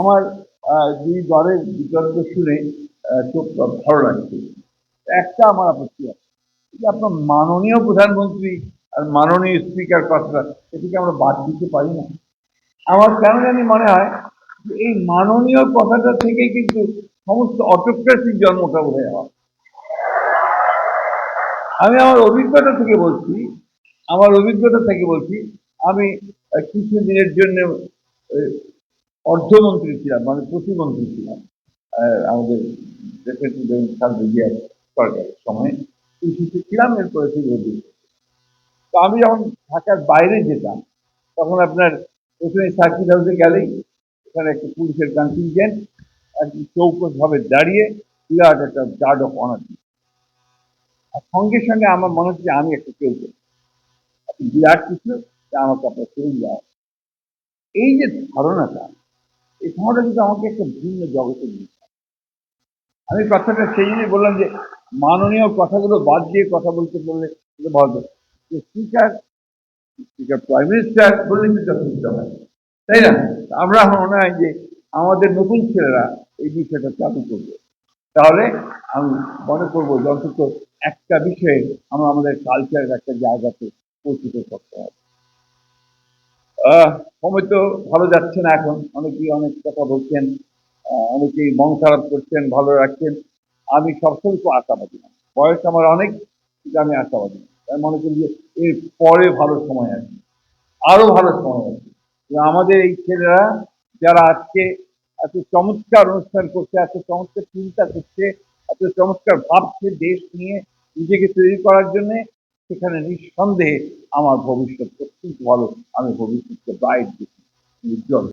আমার দুই দলের বিতর্ক শুনে খুব ভালো লাগছে। একটা আমার আপত্তি আছে। আপনার মাননীয় প্রধানমন্ত্রী আর মাননীয় স্পিকার কথাটা এটিকে আমরা বাদ দিতে পারি না। আমার কেন জানি মনে হয় যে এই মাননীয় কথাটা থেকে কিন্তু সমস্ত অটোক্রেসির জন্মটা বোধ হয়। আমি আমার অভিজ্ঞতা থেকে বলছি, আমার অভিজ্ঞতা থেকে বলছি, আমি কিছু দিনের জন্য অর্থমন্ত্রী ছিলাম মানে প্রতিমন্ত্রী ছিলাম আমাদের সরকারের সময় ছিলাম, এরপরে থেকে তো আমি যখন ঢাকার বাইরে যেতাম, তখন আপনার প্রথমে সার্কিট হাউসে গেলেই এখানে একটা পুলিশের কন্টিনজেন্ট একদম চৌকস ভাবে দাঁড়িয়ে বিরাট একটা গার্ড অফ অনার আর সঙ্গে সঙ্গে আমার মনে হচ্ছে আমি একটা কেউ। বিরাট কিছু, যা আমাকে আপনার চলে যাওয়া। এই যে ধারণাটা এই ধারণাটা কিন্তু আমাকে একটা ভিন্ন জগতে নিয়ে আমি কথাটা সেই জন্যই বললাম যে, মাননীয় কথাগুলো বাদ দিয়ে কথা বলতে বললে ভালো। যে স্পিকার স্পিকার প্রাইম মিনিস্টার বললে কিন্তু যথেষ্ট হয়। তাই না? আমরা মনে হয় যে আমাদের নতুন ছেলেরা এই বিষয়টা চালু করবে। তাহলে আমি মনে করব অন্তত একটা বিষয়ে আমরা আমাদের কালচারের একটা জায়গাতে পৌঁছিত করতে হবে। সময় তো ভালো যাচ্ছে না এখন। অনেকেই অনেক কথা বলছেন অনেকেই মন খারাপ করছেন, ভালো রাখছেন। আমি সবসময় খুব আশাবাদী। না বয়স আমার অনেক আমি আশাবাদী। আমি মনে করি যে এর পরে ভালো সময় আছে আরও ভালো সময় আছে আমাদের এই ছেলেরা যারা আজকে এত চমৎকার অনুষ্ঠান করছে, এত চমৎকার চিন্তা করছে, এত চমৎকার ভাবছে দেশ নিয়ে নিজেকে তৈরি করার জন্য সেখানে নিঃসন্দেহে আমার ভবিষ্যৎ অত্যন্ত ভালো আমি ভবিষ্যৎকে ব্রাইট দেখি উজ্জ্বল